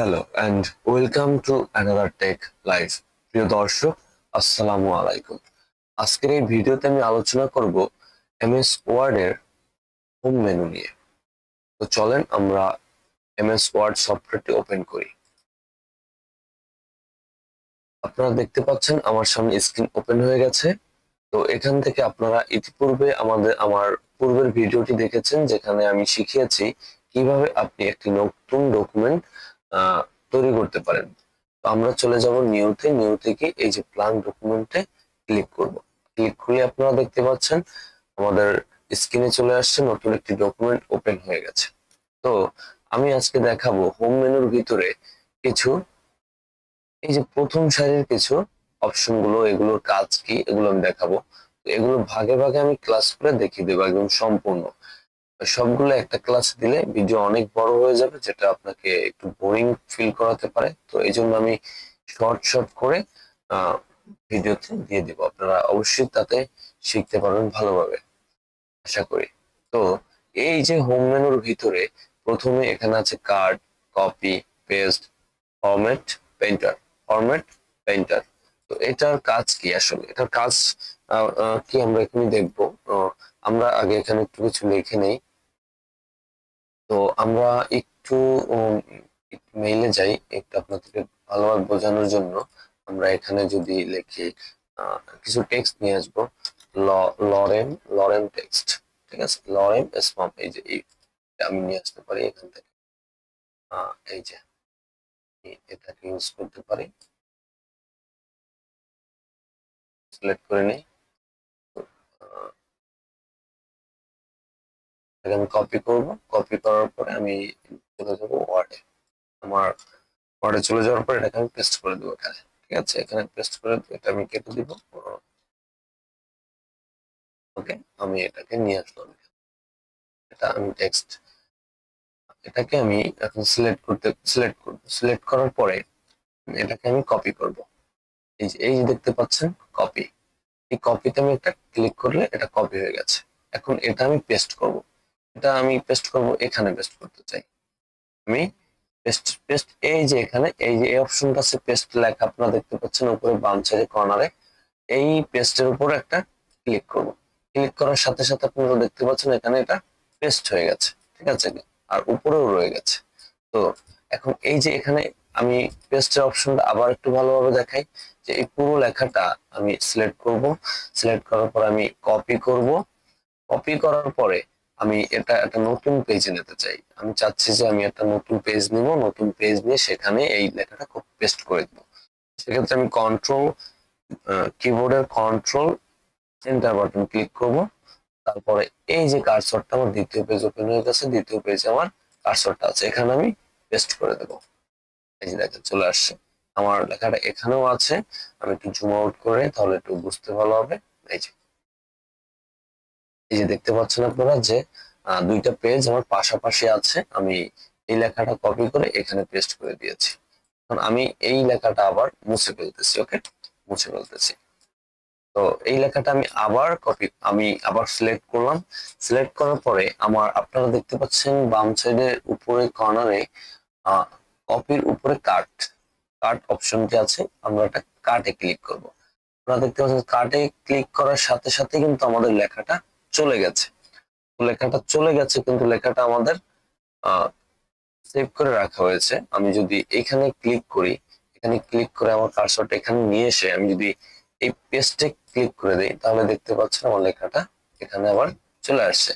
Hello and welcome to another tech live প্রিয় দর্শক, আসসালামু আলাইকুম। আজকের এই ভিডিওতে আমি আলোচনা করব এমএস ওয়ার্ডের হোম মেনু নিয়ে। তো চলেন আমরা এমএস ওয়ার্ড সফটওয়্যারটি ওপেন করি। আপনারা দেখতে পাচ্ছেন আমার সামনে স্ক্রিন ওপেন হয়ে গেছে। তো এখান থেকে আপনারা ইতিপূর্বে আমাদের, আমার পূর্বের ভিডিওটি দেখেছেন, যেখানে আমি শিখিয়েছি কীভাবে আপনি একটি নতুন ডকুমেন্ট তৈরি করতে পারেন। তো আমরা চলে যাব নিউতে। নিউ থেকে এই যে প্ল্যান ডকুমেন্টে ক্লিক করব। ক্লিক করলে আপনারা দেখতে পাচ্ছেন, আমাদের স্ক্রিনে চলে আসছে, নতুন একটি ডকুমেন্ট ওপেন হয়ে গেছে। তো আমি আজকে দেখাবো হোম মেনুর ভিতরে কিছু, এই যে প্রথম সারির কিছু অপশনগুলো, এগুলোর কাজ কি, এগুলো আমি দেখাবো। এগুলো ভাগে ভাগে আমি ক্লাস করে দেখিয়ে দেবো, একদম সম্পূর্ণ। সবগুলো একটা ক্লাস দিলে ভিডিও অনেক বড় হয়ে যাবে, যেটা আপনাকে একটু বোরিং ফিল করাতে পারে। তো এই জন্য আমি শর্ট শর্ট করে ভিডিওতে দিয়ে দিব। আপনারা অবশ্যই তাতে শিখতে পারবেন ভালোভাবে, আশা করি। তো এই যে হোম মেনুর ভিতরে প্রথমে এখানে আছে card copy paste format painter format painter তো এটার কাজ কি আসলে? এটার কাজ কি আমরা এখানে দেখব? আমরা আগে এখানে একটু কিছু লিখে নেই। তো আমরা একটু মেইলে যাই, একটু আপনাদেরকে ভালোভাবে বোঝানোর জন্য। আমরা এখানে যদি লিখি কিছু টেক্সট নিয়ে আসব। লরেম লরেম টেক্সট ঠিক আছে? লরেম স্পাম এই যে আমি নিয়ে আসতে পারি এখান থেকে। এই যে এটাকে ইউজ করতে পারি। সিলেক্ট করে নিই। এটাকে আমি কপি করব। কপি করার পরে আমি চলে যাব ওয়ার্ডে আমার ওয়ার্ডে চলে যাওয়ার পরে এটাকে আমি পেস্ট করে দেবো এখানে। ঠিক আছে? এখানে পেস্ট করে এটা আমি কেটে দিব। ওকে? আমি এটাকে নিয়ে আসলাম। এটা আমি টেক্সট এটাকে আমি এখন সিলেক্ট করতে সিলেক্ট করব সিলেক্ট করার পরে এটাকে আমি কপি করব। এই যে এই যে দেখতে পাচ্ছেন কপি এই কপিতে আমি একটা ক্লিক করলে এটা কপি হয়ে গেছে। এখন এটা আমি পেস্ট করব। এটা আমি পেস্ট করব, এখানে পেস্ট করতে চাই। আমি পেস্ট পেস্ট এই যে এখানে, এই যে এই অপশনটা আছে পেস্ট লেখা, আপনারা দেখতে পাচ্ছেন উপরে বাম সাইডে কর্নারে এই পেস্টের উপর একটা ক্লিক করব। ক্লিক করার সাথে সাথে আপনারা দেখতে পাচ্ছেন এখানে এটা পেস্ট হয়ে গেছে, ঠিক আছে? আর উপরেও রয়ে গেছে। তো এখন এই যে এখানে আমি পেস্টের অপশনটা আবার একটু ভালোভাবে দেখাই, যে এই পুরো লেখাটা আমি সিলেক্ট করব। সিলেক্ট করার পর আমি কপি করব। কপি করার পরে আমি এটা, একটা নতুন পেজে নিতে চাই। আমি চাচ্ছি যে আমি একটা নতুন পেজ নিব, নতুন পেজ নিয়ে সেখানে এই লেখাটা পেস্ট করে দেবো। সেক্ষেত্রে আমি কন্ট্রোল কিবোর্ডের কন্ট্রোল এন্টার বাটন ক্লিক করব। তারপরে এই যে কার্সরটা আমার দ্বিতীয় পেজ ওপেন হয়ে গেছে, দ্বিতীয় পেজে আমার কার্সরটা আছে। এখানে আমি পেস্ট করে দেবো। এই যে দেখেন, চলে আসছে। আমার লেখাটা এখানেও আছে। আমি একটু জুম আউট করে তাহলে একটু বুঝতে ভালো হবে। এই যে। এই যে দেখতে পাচ্ছেন আপনারা যে দুইটা পেজ আমার পাশাপাশি আছে, আমি এই লেখাটা কপি করে এখানে পেস্ট করে দিয়েছি। এখন আমি এই লেখাটা আবার মুছে ফেলতেছি ওকে মুছে ফেলতেছি। তো এই লেখাটা আমি আবার কপি আমি আবার সিলেক্ট করলাম। সিলেক্ট করার পরে আমার, আপনারা দেখতে পাচ্ছেন বাম সাইডের উপরে কর্নারে কপির উপরে কাট কাট অপশনটি আছে, আমরা একটা কাটে ক্লিক করব। আপনারা দেখতে পাচ্ছেন কাটে ক্লিক করার সাথে সাথে কিন্তু আমাদের লেখাটা চলে গেছে। লেখাটা চলে গেছে, কিন্তু লেখাটা আমাদের সেভ করে রাখা হয়েছে। আমি যদি এখানে ক্লিক করি, এখানে ক্লিক করে আমার কার্সরটা এখানে নিয়ে এসে আমি যদি এই পেস্টে ক্লিক করে দেই, তাহলে দেখতে পাচ্ছেন আমার লেখাটা এখানে আবার চলে আসছে।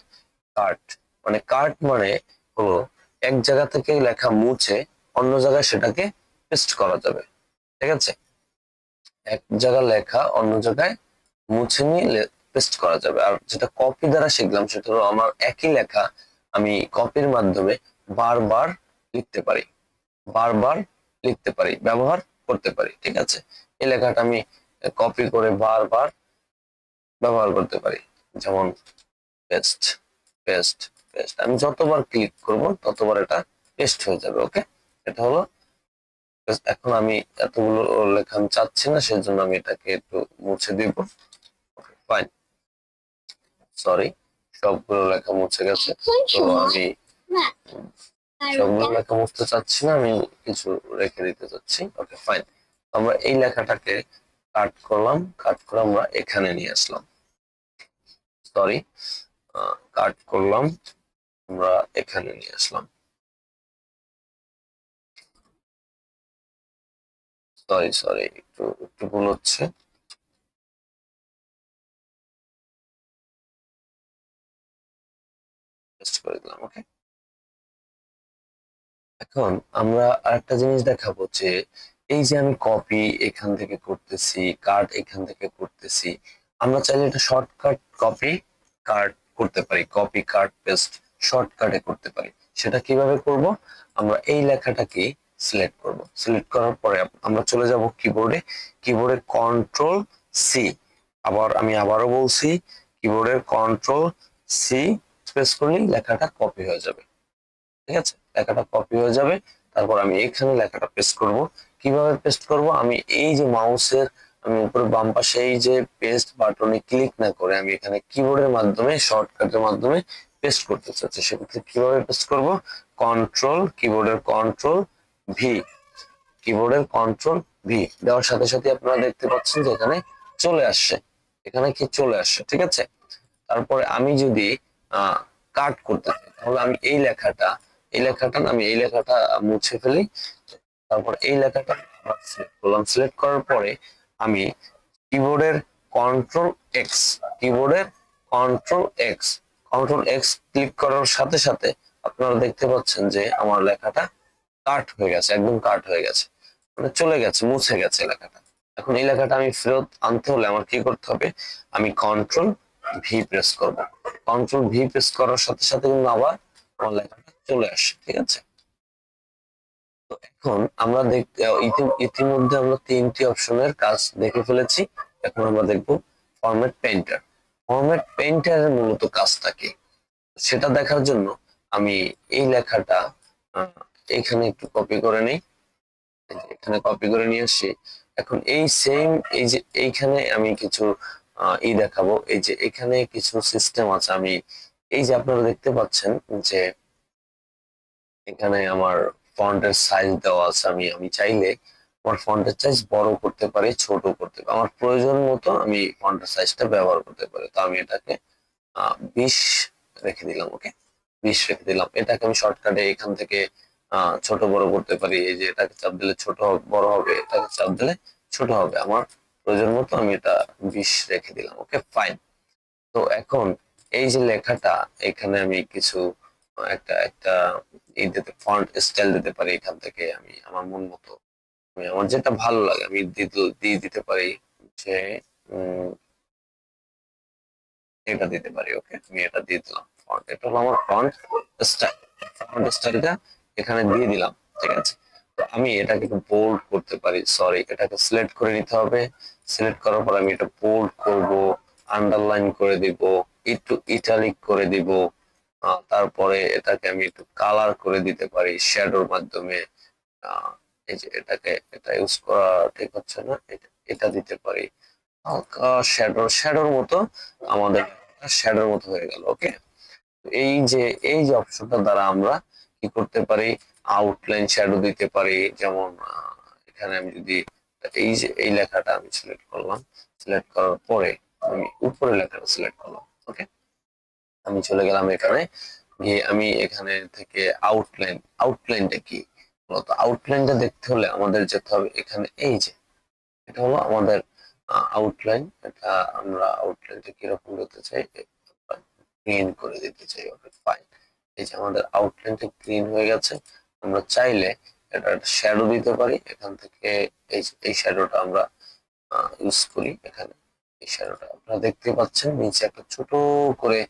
কার্ট মানে কার্ট মানে হলো এক জায়গা থেকে লেখা মুছে অন্য জায়গায় সেটাকে পেস্ট করা যাবে। ঠিক আছে? এক জায়গা লেখা অন্য জায়গায় মুছে নিয়ে পেস্ট করা যাবে। আর যেটা কপি দ্বারা শিখলাম সেটা হলো আমার একই লেখা আমি কপির মাধ্যমে বারবার লিখতে পারি। বারবার লিখতে পারি, ব্যবহার করতে পারি, ঠিক আছে? এই লেখাটা আমি কপি করে বারবার ব্যবহার করতে পারি। যেমন পেস্ট পেস্ট পেস্ট আমি যতবার ক্লিক করব ততবার এটা পেস্ট হয়ে যাবে ওকে এটা হলো এখন আমি এতগুলো লেখা আমি চাচ্ছি না, সেজন্য আমি এটাকে একটু মুছে দিব। ফাইন সরি সবগুলো লেখা মুছে গেছে। তো আমি সবগুলো লেখা মুছতে চাচ্ছি না আমি কিছু রেখে দিতে চাচ্ছি। ওকে ফাইন আমরা এই লেখাটাকে কাট করলাম কাট করে আমরা এখানে নিয়ে আসলাম। সরি কাট করলাম আমরা এখানে নিয়ে আসলাম। সরি সরি একটু একটু ভুল হচ্ছে। Paste করে দিলাম ওকে এখন আমরা আরেকটা জিনিস দেখাবো যে, এই যে আমি কপি এখান থেকে করতেছি কাট এখান থেকে করতেছি, আমরা চাইলে এটা শর্টকাট কপি কাট করতে পারি কপি কাট পেস্ট শর্টকাটে করতে পারি। সেটা কীভাবে করব? আমরা এই লেখাটাকে সিলেক্ট করব। সিলেক্ট করার পরে আমরা চলে যাব কিবোর্ডে কিবোর্ডে কন্ট্রোল সি আবার আমি আবারও বলছি কিবোর্ডের কন্ট্রোল সি প্রেস করলেই লেখাটা কপি হয়ে যাবে। ঠিক আছে? লেখাটা কপি হয়ে যাবে। তারপর আমি এখানে লেখাটা পেস্ট করব। কীভাবে পেস্ট করব? আমি এই যে মাউসের, আমি উপরে বাম পাশে এই যে পেস্ট বাটনে ক্লিক না করে আমি এখানে কিবোর্ডের মাধ্যমে শর্টকাটের মাধ্যমে পেস্ট করতে চাচ্ছি। সেক্ষেত্রে কীভাবে পেস্ট করব? কন্ট্রোল কিবোর্ডের কন্ট্রোল ভি কিবোর্ডের কন্ট্রোল ভি দেওয়ার সাথে সাথে আপনারা দেখতে পাচ্ছেন যে এখানে চলে আসছে। এখানে কি চলে আসছে? ঠিক আছে? তারপরে আমি যদি কাট করতে চাই তাহলে আমি এই লেখাটা এই লেখাটা আমি এই লেখাটা মুছে ফেলি। তারপর এই লেখাটা সিলেক্ট সিলেক্ট করার পরে আমি কিবোর্ডের কন্ট্রোল এক্স কিবোর্ডের control X control X click করার সাথে সাথে আপনারা দেখতে পাচ্ছেন যে আমার লেখাটা কাট হয়ে গেছে, একদম কাট হয়ে গেছে। মানে চলে গেছে, মুছে গেছে লেখাটা। এখন এই লেখাটা আমি ফেরত আনতে হলে আমার কি করতে হবে? আমি কন্ট্রোল ভি প্রেস করব। কন্ট্রোল ভি প্রেস করার সাথে সাথে কিন্তু আবার আমার লেখাটা চলে আসে, ঠিক আছে? তো এখন আমরা ইতি- ইতিমধ্যে আমরা তিনটি অপশনের কাজ দেখে ফেলেছি। এখন আমরা দেখব ফরম্যাট পেইন্টার ফরম্যাট পেইন্টারের মূলত কাজটা কি? সেটা দেখার জন্য আমি এই লেখাটা এখানে একটু কপি করে নিই। এখানে কপি করে নিয়ে আসি। এখন এই সেম এই যে এইখানে আমি কিছু ই দেখাবো। এই যে এখানে কিছু সিস্টেম আছে। আমি এই যে আপনারা দেখতে পাচ্ছেন যে এখানে আমার ফন্টের সাইজ দেওয়া আছে। আমি আমি চাইলে আমার ফন্টের সাইজ বড় করতে পারি, ছোট করতে পারি। আমার প্রয়োজন মতো আমি ফন্টের সাইজটা ব্যবহার করতে পারি। তো আমি এটাকে বিশ রেখে দিলাম, ওকে? বিশ রেখে দিলাম। এটাকে আমি শর্টকাটে এখান থেকে ছোট বড় করতে পারি। এই যে এটাকে চাপ দিলে ছোট বড় হবে, এটাকে চাপ দিলে ছোট হবে। আমার প্রয়োজন মতো আমি এটা বিশ রেখে দিলাম। ওকে ফাইন তো এখন এই যে লেখাটা, এখানে আমি কিছু একটা একটা এই দিতে ফন্ট স্টাইল দিতে পারি, এখান থেকে আমি আমার মন মতো, আমি আমার যেটা ভালো লাগে, আমি দিয়ে- দিতে পারি যে এটা দিতে পারি ওকে আমি এটা দিয়ে দিলাম ফন্ট এটা হলো আমার ফন্ট স্টাইল ফন্ট স্টাইলটা এখানে দিয়ে দিলাম, ঠিক আছে? তো আমি এটাকে বোল্ড করতে পারি সরি এটাকে সিলেক্ট করে নিতে হবে। সিলেক্ট করার পর আমি এটা বোল্ড করব আন্ডারলাইন করে দিব, একটু ইটালিক করে দিব তারপরে এটাকে আমি একটু কালার করে দিতে পারি শ্যাডোর মাধ্যমে। এই যে এটাকে, এটা ইউজ করা ঠিক হচ্ছে না, এটা- দিতে পারি। হালকা শ্যাডো শ্যাডোর মতো আমাদের শ্যাডোর মতো হয়ে গেল ওকে এই যে এই যে অপশনটা দ্বারা আমরা কি করতে পারি? আউটলাইন শ্যাডো দিতে পারি, যেমন এখানে আমি যদি এই যে, এই লেখাটা আমি সিলেক্ট করলাম। সিলেক্ট করার পরে আমি উপরে লেখাটা সিলেক্ট করলাম ওকে আমি চলে গেলাম এখানে, গিয়ে আমি এখানে থেকে আউটলাইন আউটলাইনটা কি? মূলত আউটলাইনটা দেখতে হলে আমাদের যেতে হবে এখানে, এই যে, এটা হলো আমাদের আউটলাইন এটা আমরা আউটলাইনটা কীরকম করতে চাই? গ্রিন করে দিতে চাই ওকে ফাইন এই যে আমাদের আউটলাইনটা গ্রিন হয়ে গেছে, আমরা চাইলে এটা শ্যাডো দিতে পারি। এখান থেকে এই এই শ্যাডোটা আমরা ইউজ করি এখানে। এই শ্যাডোটা আপনারা দেখতে পাচ্ছেন। নিচে একটা ছোট করে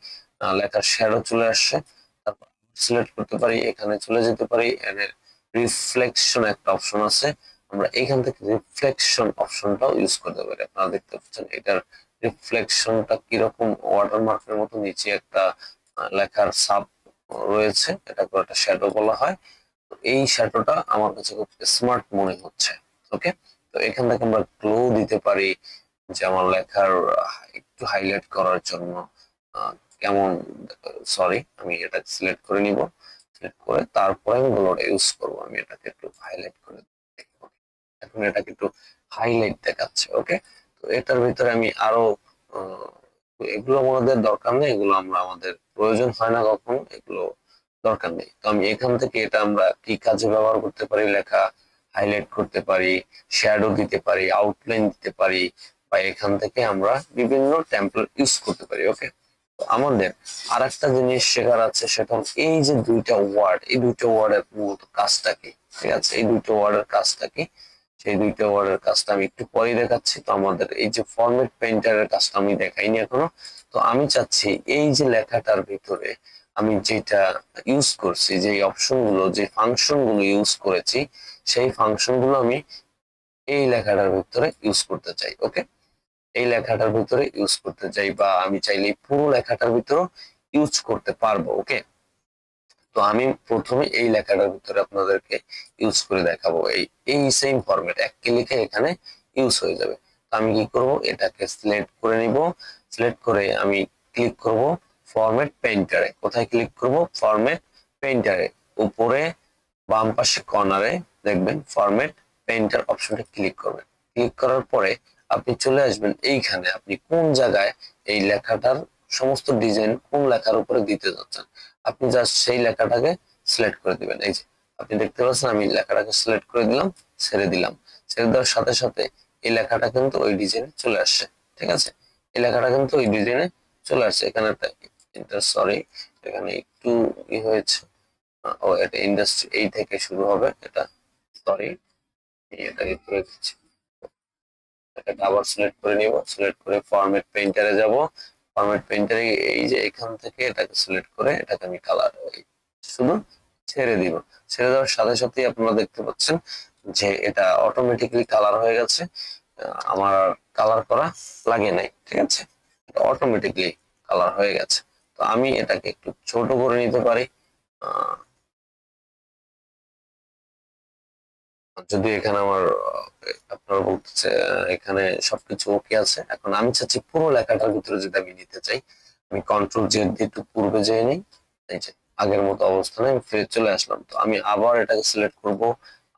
লেখার শ্যাডো চলে আসছে। তারপর সিলেক্ট করতে পারি, এখানে চলে যেতে পারি এখানে রিফ্লেকশন একটা অপশন আছে। আমরা এখান থেকে রিফ্লেকশন অপশনটাও ইউজ করতে পারি। আপনারা দেখতে পাচ্ছেন, এটার রিফ্লেকশনটা কীরকম ওয়াটারমার্কের মতো নিচে একটা লেখার সাব রয়েছে। এটাকে একটা শ্যাডো বলা হয়। এই শ্যাডোটা আমার কাছে খুব স্মার্ট মনে হচ্ছে ওকে তো এখান থেকে আমরা গ্লো দিতে পারি যে আমার লেখার একটু হাইলাইট করার জন্য কেমন সরি আমি এটা সিলেক্ট করে নিব সিলেক্ট করে তারপরে আমি ব্লোটা ইউজ করব, আমি এটাকে একটু হাইলাইট করে এখন এটাকে একটু হাইলাইট দেখাচ্ছে ওকে তো এটার ভিতরে আমি আরও এগুলো আমাদের দরকার নেই, এগুলো আমরা আমাদের প্রয়োজন হয় না কখনো, এগুলো দরকার নেই। তো আমি এখান থেকে এটা আমরা কি কাজে ব্যবহার করতে পারি, লেখা হাইলাইট করতে পারি শ্যাডো দিতে পারি আউটলাইন দিতে পারি, বা এখান থেকে আমরা বিভিন্ন টেমপ্লেট ইউজ করতে পারি ওকে আমাদের আর একটা জিনিস শেখার আছে, সেটা এই যে দুইটা ওয়ার্ড এই দুইটা ওয়ার্ডের মূলত কাজটা কি, ঠিক আছে? এই দুইটা ওয়ার্ডের কাজটা কি? সেই দুইটা ওয়ার্ডের কাজটা আমি একটু পরে দেখাচ্ছি। তো আমাদের এই যে ফরম্যাট পেইন্টারের কাজটা আমি দেখাইনি এখনও। তো আমি চাচ্ছি এই যে লেখাটার ভিতরে আমি যেটা ইউজ করছি যে অপশনগুলো যে ফাংশনগুলো ইউজ করেছি, সেই ফাংশনগুলো আমি এই লেখাটার ভিতরে ইউজ করতে চাই ওকে এই লেখাটার ভিতরে ইউজ করতে চাই বা আমি চাইলে পুরো লেখাটার ভিতরে ইউজ করতে পারব ওকে তো আমি প্রথমে এই লেখাটার ভিতরে আপনাদেরকে ইউজ করে দেখাবো, এই এই সেম ফরম্যাট এক ক্লিকে এখানে ইউজ হয়ে যাবে। তো আমি কি করব? এটাকে সিলেক্ট করে নিব সিলেক্ট করে আমি ক্লিক করব ফরম্যাট পেইন্টারে কোথায় ক্লিক করব? ফরম্যাট পেইন্টারে উপরে বাম পাশে কর্নারে দেখবেন ফরম্যাট পেইন্টার অপশনটা ক্লিক করবেন। ক্লিক করার পরে আপনি চলে আসবেন এইখানে। আপনি কোন জায়গায় এই লেখাটার সমস্ত ডিজাইন কোন লেখার উপরে দিতে যাচ্ছেন? আপনি জাস্ট সেই লেখাটাকে সিলেক্ট করে দিবেন। এই যে, আপনি দেখতে পাচ্ছেন আমি লেখাটাকে সিলেক্ট করে দিলাম, ছেড়ে দিলাম। ছেড়ে দেওয়ার সাথে সাথে এই লেখাটা কিন্তু ওই ডিজাইনে চলে আসছে। ঠিক আছে? এই লেখাটা কিন্তু ওই ডিজাইনে চলে আসছে। এখানে একটা সরি এখানে একটু ই হয়েছে। ও, এটা ইন্ডাস্ট্রি এই থেকে শুরু হবে, এটা সরি এটাকে দিচ্ছি। এটাকে আবার সিলেক্ট করে নিব সিলেক্ট করে ফরম্যাট পেইন্টারে যাব। ফরম্যাট পেইন্টারে এই যে এখান থেকে এটাকে সিলেক্ট করে এটাকে আমি কালার শুধু ছেড়ে দিব। ছেড়ে দেওয়ার সাথে সাথে আপনারা দেখতে পাচ্ছেন যে এটা অটোমেটিক্যালি কালার হয়ে গেছে। আমার কালার করা লাগে নাই, ঠিক আছে? অটোমেটিক্যালি কালার হয়ে গেছে। আমি এটাকে একটু ছোট করে নিতে পারি। যদি এখানে আমার, আপনার বলতেছে, এখানে সবকিছু ওকে আছে। এখন আমি চাচ্ছি পুরো লেখাটার ভিতরে যদি আমি নিতে চাই, আমি কন্ট্রোল দিয়ে একটু পূর্বে যেয়ে নিই। এই যে, আগের মতো অবস্থানে আমি ফিরে চলে আসলাম। তো আমি আবার এটাকে সিলেক্ট করব,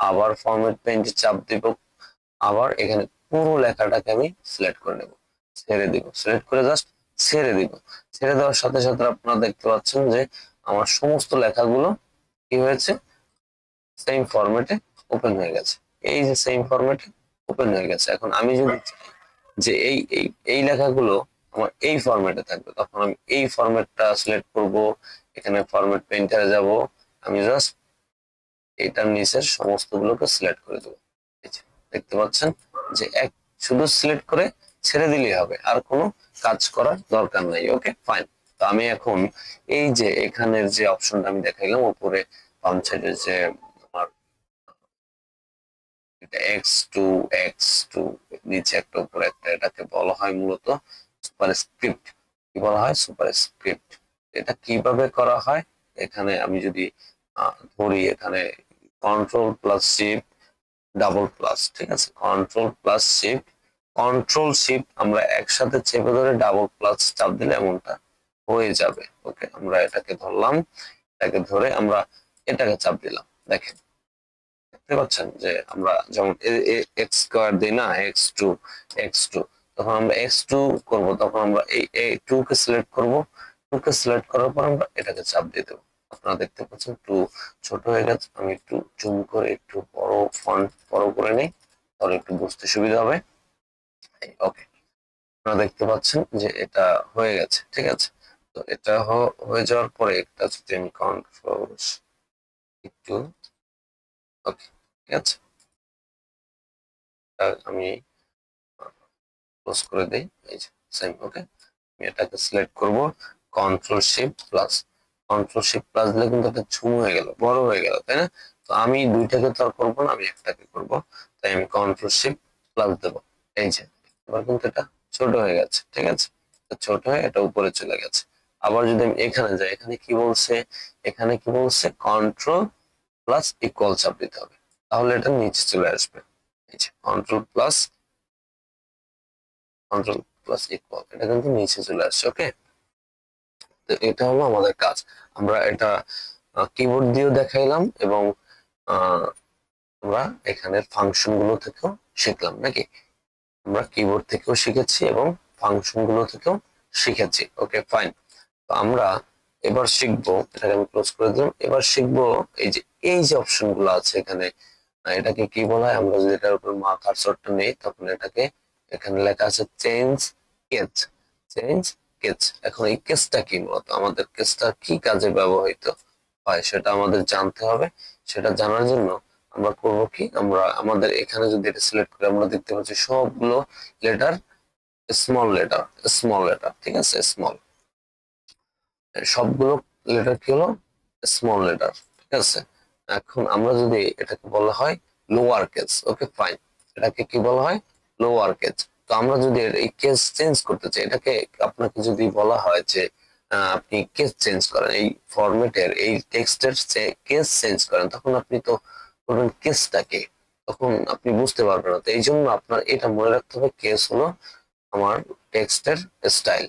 আবার ফরম্যাট পেইন্টে চাপ দিব, আবার এখানে পুরো লেখাটাকে আমি সিলেক্ট করে নেব। ছেড়ে দিব। সিলেক্ট করে জাস্ট ছেড়ে দিব। ছেড়ে দেওয়ার সাথে সাথে আপনারা দেখতে পাচ্ছেন যে আমার সমস্ত লেখাগুলো কি হয়েছে? সেম ফরম্যাটে ওপেন হয়ে গেছে। এই যে সেম ফরম্যাটে ওপেন হয়ে গেছে। এখন আমি যদি চাই যে এই এই লেখাগুলো আমার এই ফরম্যাটে থাকবে, তখন আমি এই ফরম্যাটটা সিলেক্ট করব, এখানে ফরম্যাট পেইন্টারে যাব, আমি জাস্ট এটার নিচের সমস্ত গুলোকে সিলেক্ট করে দেবো। দেখতে পাচ্ছেন যে এক, শুধু সিলেক্ট করে ছেড়ে দিলেই হবে, আর কোনো কাজ করার দরকার নাই ওকে ফাইন তো আমি এখন এই যে এখানের যে অপশনটা আমি দেখাইলাম, উপরে বাম সাইডে যে আমার এক্স টু এক্স টু নিচে একটা, উপরে একটা, এটাকে বলা হয় মূলত সুপার স্ক্রিপ্ট কি বলা হয়? সুপার স্ক্রিপ্ট এটা কীভাবে করা হয়? এখানে আমি যদি ধরি এখানে control plus shift double plus ঠিক আছে? Control plus shift control shift আমরা একসাথে চেপে ধরে ডাবল প্লাস চাপ দিলে এমনটা হয়ে যাবে। ওকে আমরা এটাকে ধরলাম, এটাকে ধরে আমরা এটাকে চাপ দিলাম। দেখেন, দেখতে পাচ্ছেন যে আমরা যেমন এক্স স্কোয়ার দিই না এক্স টু এক্স টু তখন আমরা এক্স টু করব, তখন আমরা এই টু কে সিলেক্ট করব। টু কে সিলেক্ট করার পর আমরা এটাকে চাপ দিয়ে দেবো। আপনারা দেখতে পাচ্ছেন টু ছোট হয়ে গেছে, আমি একটু জুম করে একটু বড় ফন্ট বড় করে নেই, তাহলে একটু বুঝতে সুবিধা হবে। ওকে আপনারা দেখতে পাচ্ছেন যে এটা হয়ে গেছে, ঠিক আছে? তো এটা হয়ে যাওয়ার পরে একটা যদি আমি কন্ট্রোল একটু ওকে ঠিক আছে? আমি ক্লোজ করে দেই, এই যে সেম ওকে আমি এটাকে সিলেক্ট করব control shift plus control shift plus দিলে কিন্তু একটা ঝুম হয়ে গেল, বড় হয়ে গেল, তাই না? তো আমি দুইটাকে তো আর করব না, আমি একটাকে করব, তাই আমি কন্ট্রোল শিফট প্লাস দেবো, এই যে। এবার কিন্তু এটা ছোট হয়ে গেছে, ঠিক আছে? ছোট হয়ে এটা উপরে চলে গেছে। আবার যদি আমি এখানে যাই, এখানে কি বলছে? এখানে কি বলছে? কন্ট্রোল প্লাস ইকুয়াল চাপ দিতে হবে। তাহলে এটা নিচে চলে আসবে। Control plus control plus equal এটা কিন্তু নিচে চলে আসছে ওকে তো এটা হলো আমাদের কাজ। আমরা এটা কিবোর্ড দিয়েও দেখাইলাম এবং আমরা এখানের ফাংশনগুলো থেকেও শিখলাম, নাকি? আমরা কিবোর্ড থেকেও শিখেছি এবং ফাংশনগুলো থেকেও শিখেছি। ওকে ফাইন তো আমরা এবার শিখব, এটাকে আমি ক্লোজ করে দিলাম। এবার শিখব এই যে এই যে অপশনগুলো আছে এখানে এটাকে কি বলা হয়? আমরা যদি এটার উপর মা কার্সরটা নেই, তখন এটাকে এখানে লেখা আছে চেঞ্জ কেচ চেঞ্জ কেচ এখন এই কেসটা কি মূলত আমাদের কেসটা কি কাজে ব্যবহৃত হয় সেটা আমাদের জানতে হবে। সেটা জানার জন্য আমরা করব কি? আমরা আমাদের এখানে যদি এটা সিলেক্ট করে আমরা দেখতে পাচ্ছি সবগুলো letter small letter small letter ঠিক আছে? স্মল সবগুলো লেটার কি হলো? স্মল লেটার ঠিক আছে? এখন আমরা যদি এটাকে বলা হয় লোয়ার কেস ওকে ফাইন এটাকে কি বলা হয়? লোয়ার কেস তো আমরা যদি এই কেস চেঞ্জ করতে চাই, এটাকে আপনাকে যদি বলা হয় যে আপনি কেস চেঞ্জ করেন, এই ফরম্যাটের এই টেক্সটের কেস চেঞ্জ করেন, তখন আপনি তো বলবেন কেসটাকে, তখন আপনি বুঝতে পারবেন না। তো এই জন্য আপনার এটা মনে রাখতে হবে, কেস হলো আমার টেক্সটের স্টাইল,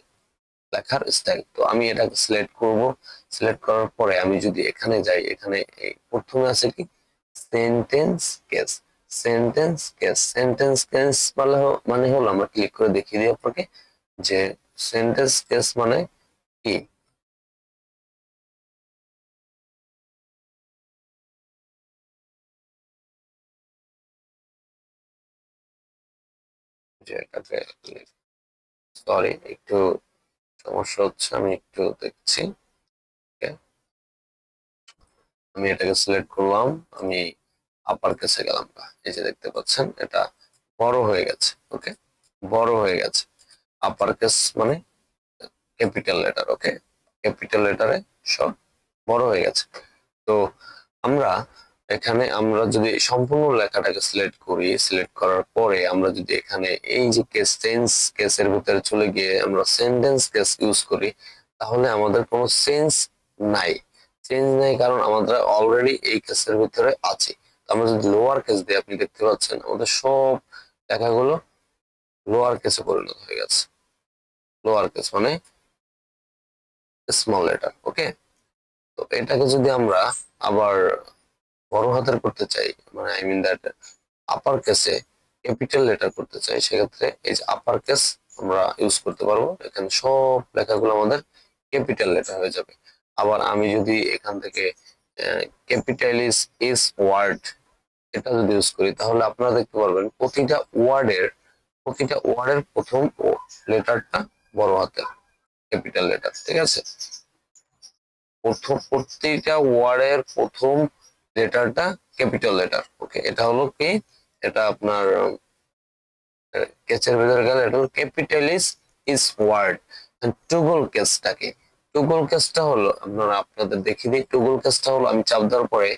লেখার স্টাইল। তো আমি এটাকে সিলেক্ট করব। সিলেক্ট করার পরে আমি যদি এখানে যাই, এখানে প্রথমে আছে কি? Sentence case sentence case sentence case মানে হলো আমরা ক্লিক করে দেখিয়ে দিই আপনাকে যে সেন্টেন্স কেস মানে কি? যে এটাকে সরি একটু সমস্যা হচ্ছে, আমি একটু দেখছি। আমি এটাকে সিলেক্ট করলাম, আমি আপার কেসে গেলাম। এই যে দেখতে পাচ্ছেন, এটা বড় হয়ে গেছে। ওকে বড় হয়ে গেছে। আপার কেস মানে ক্যাপিটাল লেটার ওকে ক্যাপিটাল লেটারে সব বড় হয়ে গেছে। তো আমরা এখানে আমরা যদি সম্পূর্ণ লেখাটাকে সিলেক্ট করি সিলেক্ট করার পরে আমরা যদি এখানে এই যে কেস চেঞ্জ কেসের ভিতরে চলে গিয়ে আমরা সেন্টেন্স কেস ইউজ করি, তাহলে আমাদের কোনো সেন্স নাই। চেঞ্জ নাই কারণ আমাদের অলরেডি এই কেসের ভিতরে আছে। আমরা যদি লোয়ার কেস দিই, আপনি দেখতে পাচ্ছেন আমাদের সব লেখাগুলো লোয়ার কেসে পরিণত হয়ে গেছে। লোয়ার কেস মানে স্মল লেটার ওকে তো এটাকে যদি আমরা আবার বড় হাতের করতে চাই মানে আই মিন দ্যাট আপার কেসে ক্যাপিটাল লেটার করতে চাই, সেক্ষেত্রে এই যে আপার কেস আমরা ইউজ করতে পারব। এখানে সব লেখাগুলো আমাদের ক্যাপিটাল লেটার হয়ে যাবে। আবার আমি যদি এখান থেকে ক্যাপিটালিস ইস ওয়ার্ড এটা যদি ইউজ করি, তাহলে আপনারা দেখতে পারবেন প্রতিটা ওয়ার্ডের প্রতিটা ওয়ার্ডের প্রথম লেটারটা বড় হাতের ক্যাপিটাল লেটার ঠিক আছে? প্রথম প্রত্যেকটা ওয়ার্ডের প্রথম লেটারটা ক্যাপিটাল লেটার, ওকে? এটা হলো কি এটা আপনার কেচের ভেতরে গেলে এটা হলো ক্যাপিটালিস ইজ ওয়ার্ড টুগল কেসটাকে টুগল কেসটা হলো, আপনারা আপনাদের দেখিয়ে দিই টুগল কেসটা হলো, আমি চাপ দেওয়ার পরে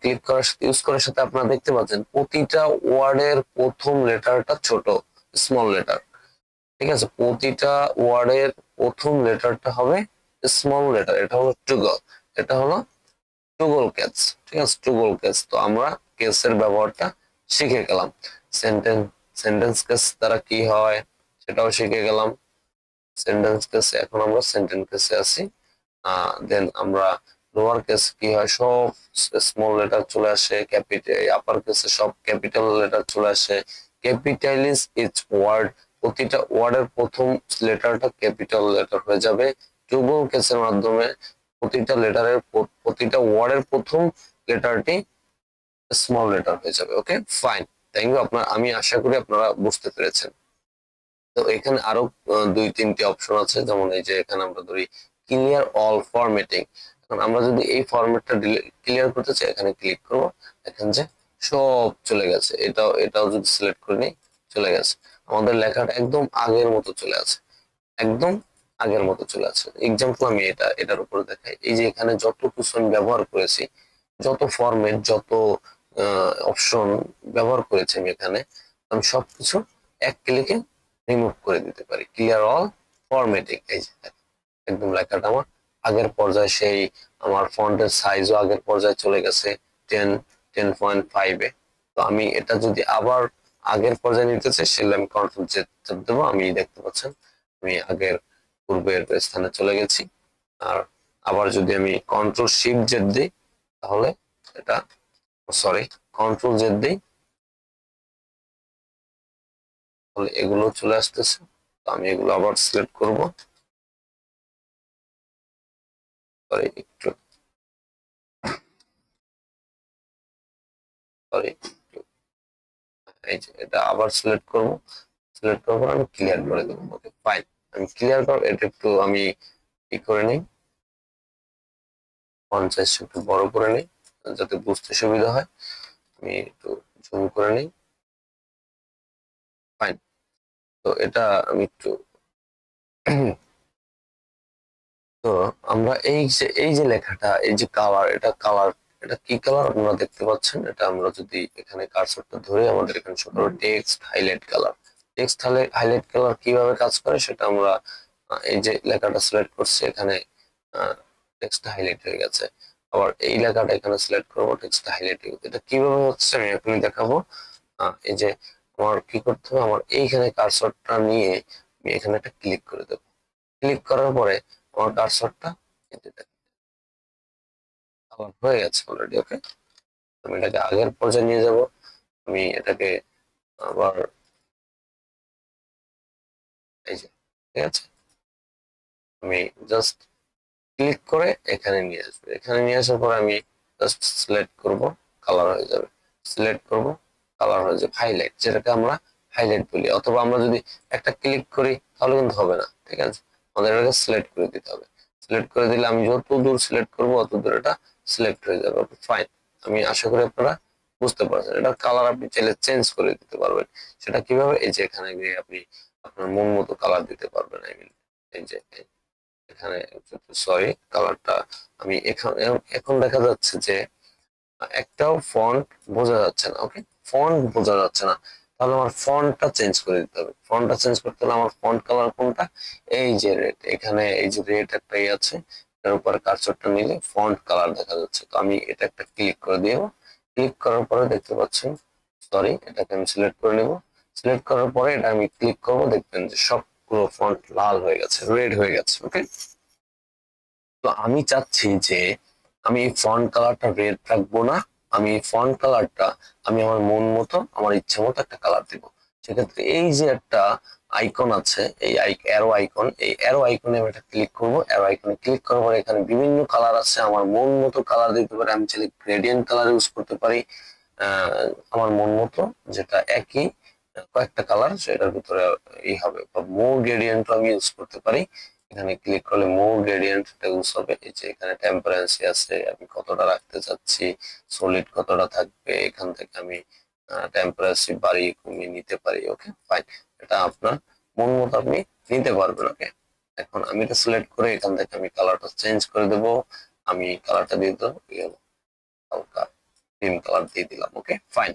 ক্লিক করার সাথে ইউজ করার সাথে আপনারা দেখতে পাচ্ছেন, প্রতিটা ওয়ার্ডের প্রথম লেটারটা ছোট স্মল লেটার ঠিক আছে, প্রতিটা ওয়ার্ডের প্রথম লেটারটা হবে স্মল লেটার এটা হলো টুগল এটা হলো টুগল কেস ঠিক আছে? টুগল কেস তো আমরা কেসের ব্যবহারটা শিখে গেলাম। সেন্টেন্স সেন্টেন্স কেস দ্বারা কি হয় সেটাও শিখে গেলাম। সেন্টেন্স কেসে এখন আমরা সেন্টেন্স কেসে আছি। দেন আমরা লোয়ার কেস কি হয়? সব স্মল লেটার চলে আসে ক্যাপিটাল আপার কেসে সব ক্যাপিটাল লেটার চলে আসে। ক্যাপিটালিস ইজ ওয়ার্ড প্রতিটা ওয়ার্ডের প্রথম লেটারটা ক্যাপিটাল লেটার হয়ে যাবে। টুগল কেসের মাধ্যমে প্রতিটা লেটারের প্রতিটা ওয়ার্ডের প্রথম লেটারটি স্মল লেটার হয়ে যাবে ওকে ফাইন থ্যাংক ইউ আপনার, আমি আশা করি আপনারা বুঝতে পেরেছেন। তো এখানে আরও দুই, তিনটি অপশন আছে। যেমন এই যে এখানে আমরা ধরি ক্লিয়ার অল ফরম্যাটিং আমরা যদি এই ফরম্যাটটা ক্লিয়ার করতে চাই, এখানে ক্লিক করব। দেখেন যে সব চলে গেছে। এটাও এটাও যদি সিলেক্ট করে নিই, চলে গেছে। আমাদের লেখাটা একদম আগের মতো চলে আছে। একদম আগের মতো চলে আছে এক্সাম্পল আমি এটা, এটার উপরে দেখাই। এই যে এখানে যত আমি ব্যবহার করেছি, যত ফরম্যাট যত অপশন ব্যবহার করেছি আমি এখানে, আমি সবকিছু এক ক্লিকে রিমুভ করে দিতে পারি। ক্লিয়ার অল ফরম্যাটিং এই যে, একদম লেখাটা আমার আগের পর্যায়ে সেই আমার ফন্টের সাইজও আগের পর্যায়ে চলে গেছে টেন টেন পয়েন্ট ফাইভে তো আমি এটা যদি আবার আগের পর্যায়ে নিতে চাই সেটা আমি কন্ট্রোল চাপ দেবো। আমি দেখতে পাচ্ছেন, আমি আগের পূর্বের স্থানে চলে গেছি। আর আবার যদি আমি কন্ট্রোল শিফট জেড দিই, তাহলে এটা সরি কন্ট্রোল জেড দিই, তাহলে এগুলো চলে আসতেছে। তো আমি এগুলো আবার সিলেক্ট করব। সরি একটু সরি এই যে এটা আবার সিলেক্ট করব। সিলেক্ট করার পর আমি ক্লিয়ার করে দেবো ওকে ফাইন ক্লিয়ার কর এটা একটু আমি ই করে নিই। সাইজ একটু বড় করে নিই, যাতে বুঝতে সুবিধা হয়। আমি একটু জুম করে নিই। ফাইন তো এটা আমি একটু তো আমরা এই যে এই যে লেখাটা, এই যে কালার এটা কালার এটা কি কালার আপনারা দেখতে পাচ্ছেন? এটা আমরা যদি এখানে কার্সরটা ধরে আমাদের এখানে show text highlight colour text highlight colour কীভাবে কাজ করে সেটা আমরা এই যে লেখাটা সিলেক্ট করছি এখানে টেক্সট হাইলাইট হয়ে গেছে। আবার এই লেখাটা এখানে সিলেক্ট করব টেক্সট হাইলাইট হয়ে গেছে। এটা কীভাবে হচ্ছে আমি এখনই দেখাবো। এই যে আমার কি করতে হবে? আমার এইখানে কার্সরটা নিয়ে আমি এখানে একটা ক্লিক করে দেবো। ক্লিক করার পরে আমার কার্সরটা কালার হয়ে গেছে অলরেডি ওকে আমি এটাকে আগের পর্যায়ে নিয়ে যাব। আমি এটাকে আবার এই যে, ঠিক আছে? আমি জাস্ট ক্লিক করে এখানে নিয়ে আসব। এখানে নিয়ে আসার পর আমি জাস্ট সিলেক্ট করব কালার হয়ে যাবে। সিলেক্ট করব কালার হয়ে যাবে। হাইলাইট যেটাকে আমরা হাইলাইট বলি। অথবা আমরা যদি একটা ক্লিক করি, তাহলে কিন্তু হবে না, ঠিক আছে? আমাদের এটাকে সিলেক্ট করে দিতে হবে। সিলেক্ট করে দিলে আমি যত দূর সিলেক্ট করব অত দূর এটা সিলেক্ট হয়ে যাবে। ফাইন আমি আশা করি আপনারা বুঝতে পারছেন। এটার কালার আপনি চাইলে চেঞ্জ করে দিতে পারবেন। সেটা কীভাবে? এই যে এখানে গিয়ে আপনি আপনার মন মতো কালার দিতে পারবেন আই মিন এই যে এখানে সরি কালারটা আমি এখন এখন দেখা যাচ্ছে যে, একটাও ফন্ট বোঝা যাচ্ছে না ওকে ফন্ট বোঝা যাচ্ছে না। তাহলে আমার ফন্টটা চেঞ্জ করে দিতে হবে। ফন্টটা চেঞ্জ করতে হলে আমার ফন্ট কালার কোনটা? এই যে রেড এখানে এই যে রেড একটা ই আছে এর উপরে কার্সরটা নিলে ফন্ট কালার দেখা যাচ্ছে। তো আমি এটা একটা ক্লিক করে দিয়ে ক্লিক করার পরে দেখতে পাচ্ছেন সরি এটাকে আমি সিলেক্ট করে নেব। সিলেক্ট করার পরে এটা আমি ক্লিক করব, দেখবেন যে সবগুলো ফন্ট লাল হয়ে গেছে রেড হয়ে গেছে ওকে তো আমি চাচ্ছি যে আমি এই ফন্ট কালারটা রেড রাখব না, আমি এই ফন্ট কালারটা আমি আমার মন মতো, আমার ইচ্ছে মতো একটা কালার দিব। সেক্ষেত্রে এই যে একটা আইকন আছে, এই অ্যারো আইকন এই অ্যারো আইকনে আমি একটা ক্লিক করব। অ্যারো আইকনে ক্লিক করার পরে এখানে বিভিন্ন কালার আছে, আমার মন মতো কালার দিতে পারি, আমি চাইলে গ্রেডিয়েন্ট কালার ইউজ করতে পারি। আমার মন মতো যেটা একই কয়েকটা কালার সেটার ভিতরে এই হবে। বা মোর গ্রেডিয়েন্ট আমি ইউজ করতে পারি। এখানে ক্লিক করলে মোর গ্রেডিয়েন্ট ইউজ হবে। এই যে এখানে টেম্পারেন্সি আছে, আমি কতটা রাখতে চাচ্ছি সলিড কতটা থাকবে, এখান থেকে আমি টেম্পারেন্সি বাড়িয়ে কমিয়ে নিতে পারি ওকে ফাইন এটা আপনার মন মতো আপনি নিতে পারবেন ওকে এখন আমি এটা সিলেক্ট করে এখান থেকে আমি কালারটা চেঞ্জ করে দেব। আমি কালারটা দিয়ে দেবো হালকা ক্রিম কালার দিয়ে দিলাম ওকে ফাইন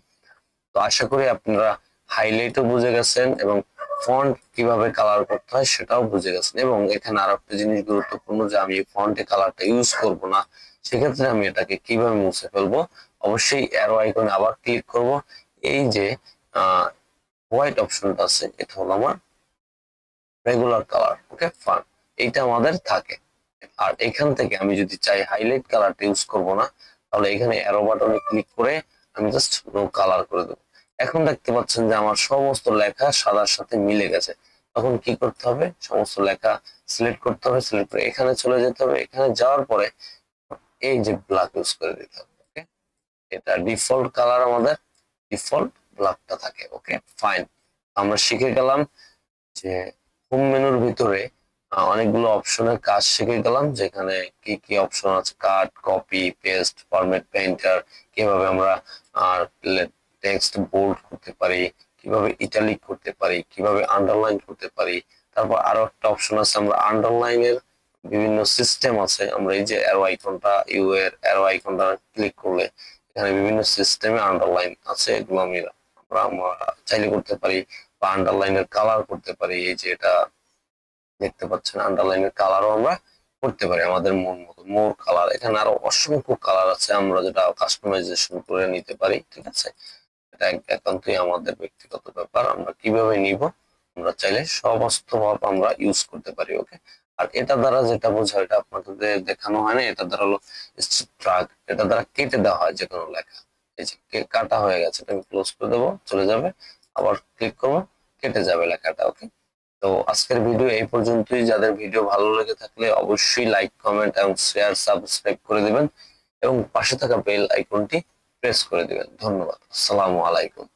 তো আশা করি আপনারা হাইলাইটও বুঝে গেছেন এবং ফন্ট কীভাবে কালার করতে হয় সেটাও বুঝে গেছেন। এবং এখানে আর একটা জিনিস গুরুত্বপূর্ণ যে আমি ফন্টে কালারটা ইউজ করব না, সেক্ষেত্রে আমি এটাকে কীভাবে মুছে ফেলব? অবশ্যই অ্যারো আইকনে আবার ক্লিক করব। এই যে হোয়াইট অপশনটা আছে, এটা হলো আমার রেগুলার কালার ওকে ফান এইটা আমাদের থাকে। আর এখান থেকে আমি যদি চাই হাইলাইট কালারটা ইউজ করব না, তাহলে এখানে অ্যারো বাটনে ক্লিক করে আমি জাস্ট নো কালার করে দেবো। এখন দেখতে পাচ্ছেন যে আমার সমস্ত লেখা সাদার সাথে মিলে গেছে। তখন কি করতে হবে? সমস্ত লেখা সিলেক্ট করতে হবে সিলেক্ট করে এখানে চলে যেতে হবে। এখানে যাওয়ার পরে এই যে ব্ল্যাক ইউজ করে দিতে হবে ওকে এটা ডিফল্ট কালার আমাদের ডিফল্ট ব্ল্যাকটা থাকে ওকে ফাইন আমরা শিখে গেলাম যে হোম মেনুর ভিতরে অনেকগুলো অপশনের কাজ শিখে গেলাম, যেখানে কি কি অপশন আছে? Cut copy paste format painter কীভাবে আমরা আর টেক্সট বোল্ড করতে পারি, কীভাবে ইটালিক করতে পারি, কীভাবে আন্ডারলাইন করতে পারি, তারপর আরও একটা অপশন আছে আমরা আন্ডারলাইন এর বিভিন্ন সিস্টেম আছে। আমরা এই যে অ্যারো আইকনটা ইউ এর অ্যারো আইকনটা ক্লিক করলে এখানে বিভিন্ন সিস্টেমে আন্ডারলাইন আছে। এগুলো আমি আমরা চাইলে করতে পারি বা আন্ডারলাইনের কালার করতে পারি। এই যে এটা দেখতে পাচ্ছেন আন্ডারলাইনের কালারও আমরা করতে পারি আমাদের মন মতো। মোর কালার এখানে আরও অসংখ্য কালার আছে। আমরা যেটা কাস্টমাইজেশন করে নিতে পারি, ঠিক আছে? এটা এক- একান্তই আমাদের ব্যক্তিগত ব্যাপার, আমরা কীভাবে নিব? আমরা চাইলে সমস্ত ভাব আমরা ইউজ করতে পারি ওকে আর এটা দ্বারা যেটা বোঝায়, এটা আপনাদের দেখানো হয় না এটা দ্বারা হলো ট্রাক এটা দ্বারা কেটে দেওয়া হয় যে কোনো লেখা। এই যে কাটা হয়ে গেছে আমি ক্লোজ করে দেবো, চলে যাবে, আবার ক্লিক করব, কেটে যাবে লেখাটা ওকে তো আজকের ভিডিও এই পর্যন্তই। যাদের ভিডিও ভালো লেগে থাকলে অবশ্যই লাইক কমেন্ট এবং শেয়ার সাবস্ক্রাইব করে দিবেন। এবং পাশে থাকা বেল আইকনটি প্রেস করে দিবেন। ধন্যবাদ। আসসালামু আলাইকুম।